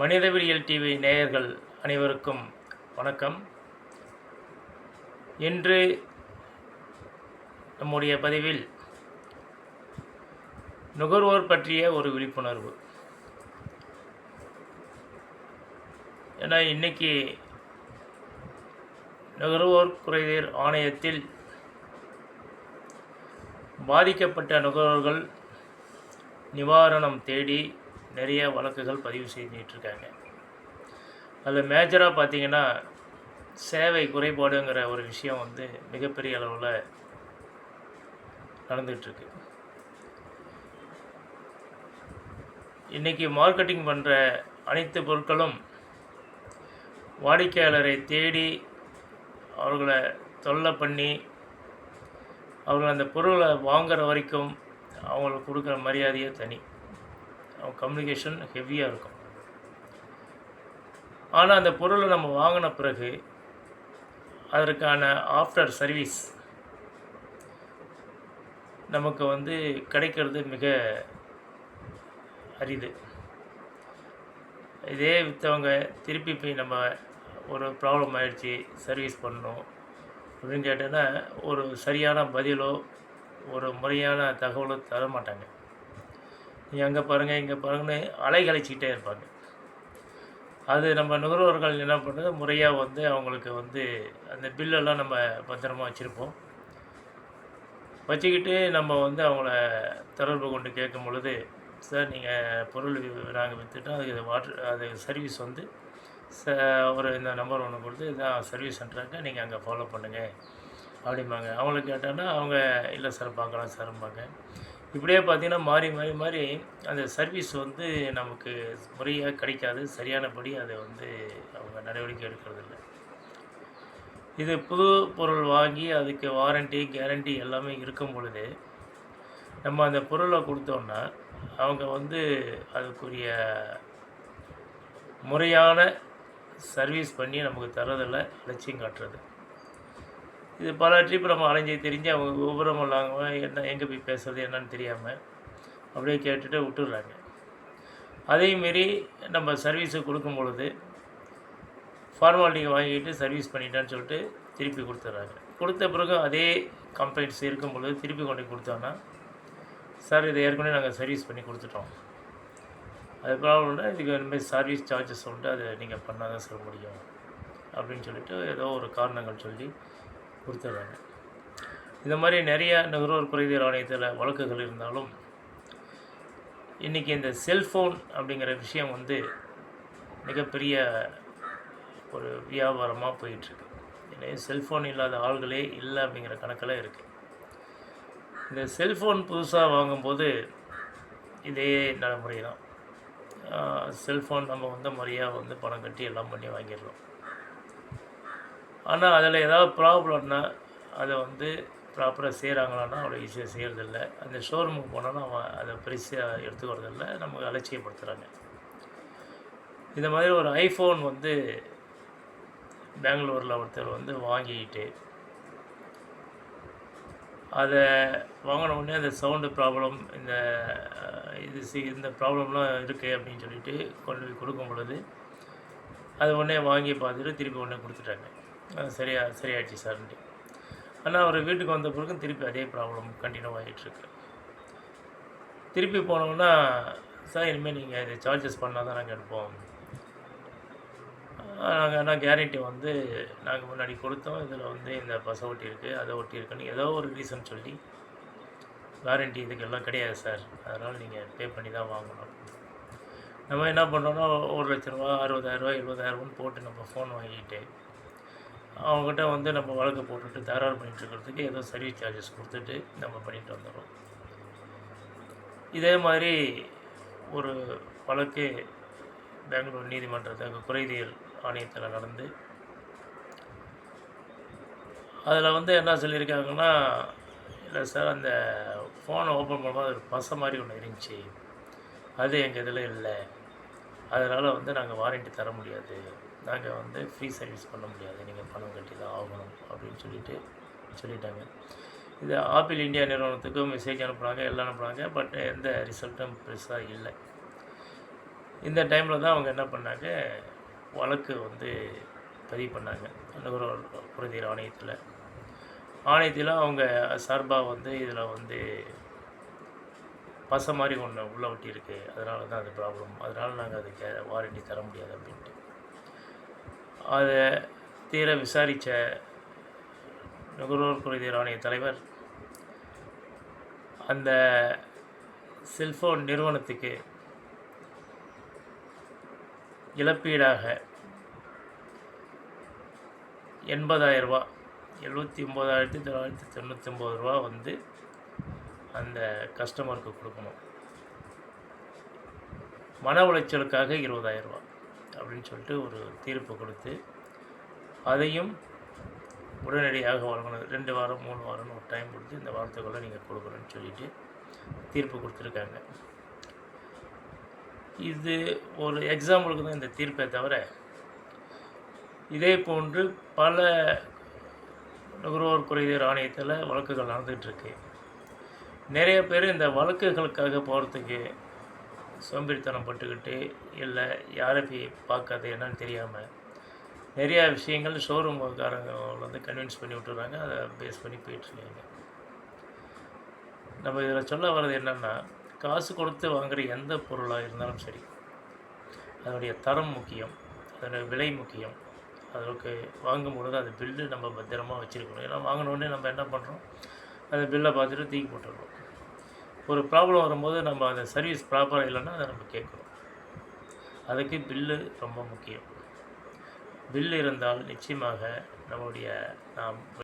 மனிதவியல் TV நேயர்கள் அனைவருக்கும் வணக்கம். இன்று நம்முடைய பதிவில் நுகர்வோர் பற்றிய ஒரு விழிப்புணர்வு. ஏன்னா இன்னைக்கு நுகர்வோர் குறைதீர் ஆணையத்தில் பாதிக்கப்பட்ட நுகர்வோர்கள் நிவாரணம் தேடி நிறைய வழக்குகள் பதிவு செஞ்சிகிட்ருக்காங்க அதில் மேஜராக பார்த்தீங்கன்னா சேவை குறைபாடுங்கிற ஒரு விஷயம் வந்து மிகப்பெரிய அளவில் நடந்துகிட்ருக்கு இன்றைக்கி மார்க்கெட்டிங் பண்ணுற அனைத்து பொருட்களும் வாடிக்கையாளரை தேடி அவர்களை தொல்லை பண்ணி அவர்கள் அந்த பொருளை வாங்குற வரைக்கும் அவங்களுக்கு கொடுக்குற மரியாதையே தனி. கம்யூனிகேஷன் ஹெவியாக இருக்கும். ஆனால் அந்த பொருளை நம்ம வாங்கின பிறகு அதற்கான ஆஃப்டர் சர்வீஸ் நமக்கு வந்து கிடைக்கிறது மிக அரிது. இதே விற்றவங்க திருப்பி போய் நம்ம ஒரு ப்ராப்ளம் ஆயிடுச்சு சர்வீஸ் பண்ணணும் அப்படின்னு கேட்டோன்னா ஒரு சரியான பதிலோ ஒரு முறையான தகவலோ தர மாட்டாங்க நீங்கள் அங்கே பாருங்கள் இங்கே பாருங்கன்னு அலைகழிச்சிக்கிட்டே இருப்பாங்க. அது நம்ம நுகர்வோர்கள் என்ன பண்ணுறது முறையாக வந்து அவங்களுக்கு வந்து அந்த பில்லெல்லாம் நம்ம பத்திரமா வச்சுருப்போம். வச்சுக்கிட்டு நம்ம வந்து அவங்கள தொடர்பு கொண்டு கேட்கும் பொழுது சார் நீங்கள் பொருள் நாங்கள் விற்றுட்டோம் அதுக்கு வாட்ரு அது சர்வீஸ் வந்து ச ஒரு இந்த நம்பர் ஒன்று கொடுத்து இதான் சர்வீஸ் சென்டராங்க நீங்கள் அங்கே ஃபாலோ பண்ணுங்கள் அப்படிம்பாங்க. அவங்கள கேட்டோன்னா அவங்க இல்லை சார் பார்க்கலாம் சார்ம்பாங்க இப்படியே பார்த்தீங்கன்னா மாறி மாறி மாறி அந்த சர்வீஸ் வந்து நமக்கு முறையாக கிடைக்காது. சரியானபடி அதை வந்து அவங்க நடவடிக்கை எடுக்கிறதில்ல. இது புது பொருள் வாங்கி அதுக்கு வாரண்டி கேரண்டி எல்லாமே இருக்கும் பொழுது நம்ம அந்த பொருளை கொடுத்தோன்னா அவங்க வந்து அதுக்குரிய முறையான சர்வீஸ் பண்ணி நமக்கு தரதில்ல லட்சியம் காட்டுறது. இது பல ட்ரிப் நம்ம அலைஞ்சி தெரிஞ்சு அவங்க விவரம் இல்லாமல் என்ன எங்கே போய் பேசுறது என்னன்னு தெரியாமல் அப்படியே கேட்டுட்டு விட்டுடுறாங்க அதேமாரி நம்ம சர்வீஸு கொடுக்கும் பொழுது ஃபார்மாலிட்டியை வாங்கிட்டு சர்வீஸ் பண்ணிட்டேன்னு சொல்லிட்டு திருப்பி கொடுத்துட்றாங்க கொடுத்த பிறகு அதே கம்ப்ளைண்ட்ஸ் இருக்கும் பொழுது திருப்பி கொண்டு கொடுத்தோன்னா சார் இதை ஏற்கனவே நாங்கள் சர்வீஸ் பண்ணி கொடுத்துட்டோம். அது ப்ராப்ளம் இல்லை இதுக்கு இனிமேல் சர்வீஸ் சார்ஜஸ் உண்டு அதை நீங்கள் பண்ணால் தான் சொல்ல முடியும். அப்படின்னு சொல்லிட்டு ஏதோ ஒரு காரணங்கள் சொல்லி கொடுத்துட்றாங்க. இந்த மாதிரி நிறைய நுகர்வோர் குறைதீர் ஆணையத்தில் வழக்குகள் இருந்தாலும் இன்றைக்கி இந்த செல்ஃபோன் அப்படிங்கிற விஷயம் வந்து மிகப்பெரிய ஒரு வியாபாரமாக போயிட்டுருக்கு. எனவே செல்ஃபோன் இல்லாத ஆள்களே இல்லை அப்படிங்கிற கணக்கில் இருக்குது இந்த செல்ஃபோன் புதுசாக வாங்கும்போது இதே நடைமுறை தான் செல்ஃபோன் நம்ம வந்து முறையாக வந்து பணம் கட்டி எல்லாம் பண்ணி வாங்கிடுறோம் ஆனால் அதில் ஏதாவது ப்ராப்ளம்னா அதை வந்து ப்ராப்பராக செய்கிறாங்களான்னா அவ்வளோ ஈஸியாக செய்கிறதில்ல அந்த ஷோரூமுக்கு போனாலும் அவன் அதை பெருசாக எடுத்துக்கிறதில்ல. நமக்கு அலட்சியப்படுத்துகிறாங்க இந்த மாதிரி ஒரு ஐஃபோன் வந்து பெங்களூரில் ஒருத்தர் வந்து வாங்கிக்கிட்டு அதை வாங்கின உடனே அந்த சவுண்டு ப்ராப்ளம் இந்த இது சி இந்த ப்ராப்ளம்லாம் இருக்குது அப்படின்னு சொல்லிட்டு கொண்டு போய் கொடுக்கும் பொழுது அது உடனே வாங்கி பார்த்துட்டு திருப்பி உடனே கொடுத்துட்டாங்க. அது சரியா சரியாயிடுச்சு சார்ன்ட்டு ஆனால் அவர் வீட்டுக்கு வந்த பிறகு திருப்பி அதே ப்ராப்ளம் கண்டினியூ ஆகிட்டுருக்கு திருப்பி போனோம்னா சார் இனிமேல் நீங்கள் இது சார்ஜஸ் பண்ணால் தான் நாங்கள் எடுப்போம் நாங்கள் ஆனால் கேரண்டி வந்து நாங்கள் முன்னாடி கொடுத்தோம். இதில் வந்து இந்த பசை ஒட்டி இருக்குது அதை ஒட்டி இருக்குன்னு ஏதோ ஒரு ரீசன் சொல்லி வாரண்டி இதுக்கெல்லாம் கிடையாது சார் அதனால் நீங்கள் பே பண்ணி தான் வாங்கணும். நம்ம என்ன பண்ணுறோன்னா ஒரு லட்ச ரூபா அறுபதாயிரரூவா எழுபதாயிரரூபான்னு போட்டு நம்ம ஃபோன் வாங்கிட்டு அவங்ககிட்ட வந்து நம்ம வழக்கு போட்டுட்டு தகராறு பண்ணிகிட்ருக்கிறதுக்கு ஏதோ சர்வீஸ் சார்ஜஸ் கொடுத்துட்டு நம்ம பண்ணிட்டு வந்துடுறோம். இதே மாதிரி ஒரு வழக்கு பெங்களூர் நீதிமன்றத்துக்கு குறைதீர் ஆணையத்தில் நடந்து அதில் வந்து என்ன சொல்லியிருக்காங்கன்னா இல்லை சார் அந்த ஃபோனை ஓப்பன் பண்ணும்போது ஒரு பசை மாதிரி ஒன்று இருந்துச்சு. அது எங்கள் இதில் இல்லை. அதனால் வந்து நாங்கள் வாரண்ட்டி தர முடியாது. நாங்கள் வந்து ஃப்ரீ சர்வீஸ் பண்ண முடியாது. நீங்கள் பணம் கட்டி தான் ஆகணும் அப்படின்னு சொல்லிட்டு சொல்லிட்டாங்க. இது ஆப்பிள் இந்தியா நிறுவனத்துக்கும் மெசேஜ் அனுப்புகிறாங்க எல்லாம் அனுப்புகிறாங்க பட் எந்த ரிசல்ட்டும் பெருசாக இல்லை. இந்த டைமில் தான் அவங்க என்ன பண்ணாங்க? வழக்கு வந்து பதிவு பண்ணாங்க. நுகர்வோர் குறைதீர் ஆணையத்தில். ஆணையத்தில் அவங்க சார்பாக வந்து இதில் வந்து பசை மாதிரி ஒன்று உள்ளே ஒட்டியிருக்கு அதனால தான் அது ப்ராப்ளம் அதனால் நாங்கள் அதுக்கு வாரண்டி தர முடியாது அப்படின்ட்டு. அதை தீர விசாரித்த நுகர்வோர் குறைதீர் ஆணைய தலைவர் அந்த செல்ஃபோன் நிறுவனத்துக்கு இழப்பீடாக எண்பதாயிரம் ரூபா எழுபத்தி ஒம்பதாயிரத்தி தொள்ளாயிரத்தி தொண்ணூற்றி ஒம்பது ரூபா வந்து அந்த கஸ்டமருக்கு கொடுக்கணும். மன உளைச்சலுக்காக இருபதாயிரம் ரூபா. அப்படின்னு சொல்லிட்டு ஒரு தீர்ப்பு கொடுத்து அதையும் உடனடியாக வழங்கணும் ரெண்டு வாரம் மூணு வாரம்னு ஒரு டைம் கொடுத்து இந்த வாரத்துக்குள்ளே நீங்கள் கொடுக்கணும்னு சொல்லிட்டு தீர்ப்பு கொடுத்துருக்காங்க. இது ஒரு எக்ஸாம்பிளுக்கு தான் இந்த தீர்ப்பை தவிர இதே போன்று பல நுகர்வோர் குறைதீர் ஆணையத்தில் வழக்குகள் நடந்துகிட்ருக்கு நிறைய பேர் இந்த வழக்குகளுக்காக போகிறதுக்கு சோம்பேறித்தனம் பட்டுக்கிட்டு இல்லை யாரை போய் பார்க்காது என்னன்னு தெரியாமல் நிறையா விஷயங்கள் ஷோரூம்காரங்க வந்து கன்வின்ஸ் பண்ணி விட்டுறாங்க. அதை பேஸ் பண்ணி போயிட்டுருக்காங்க நம்ம இதில் சொல்ல வர்றது என்னென்னா காசு கொடுத்து வாங்குகிற எந்த பொருளாக இருந்தாலும் சரி அதனுடைய தரம் முக்கியம் அதனுடைய விலை முக்கியம். அதற்கு வாங்கும் பொழுது அந்த பில்லு நம்ம பத்திரமா வச்சுருக்கணும். ஏன்னா வாங்கினோடனே நம்ம என்ன பண்ணுறோம் அந்த பில்லை பார்த்துட்டு தூக்கி போட்டுடுறோம். ஒரு ப்ராப்ளம் வரும்போது நம்ம அந்த சர்வீஸ் ப்ராப்பராக இல்லைன்னா அதை நம்ம கேட்குறோம். அதுக்கு பில்லு ரொம்ப முக்கியம். பில் இருந்தால் நிச்சயமாக நம்முடைய நாம்